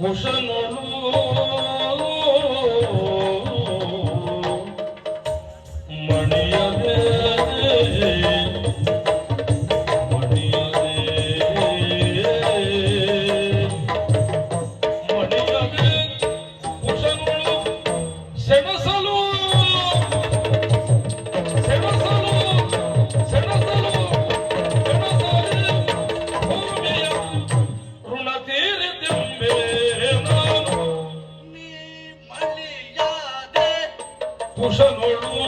ಮುಸಲನು Mani Janor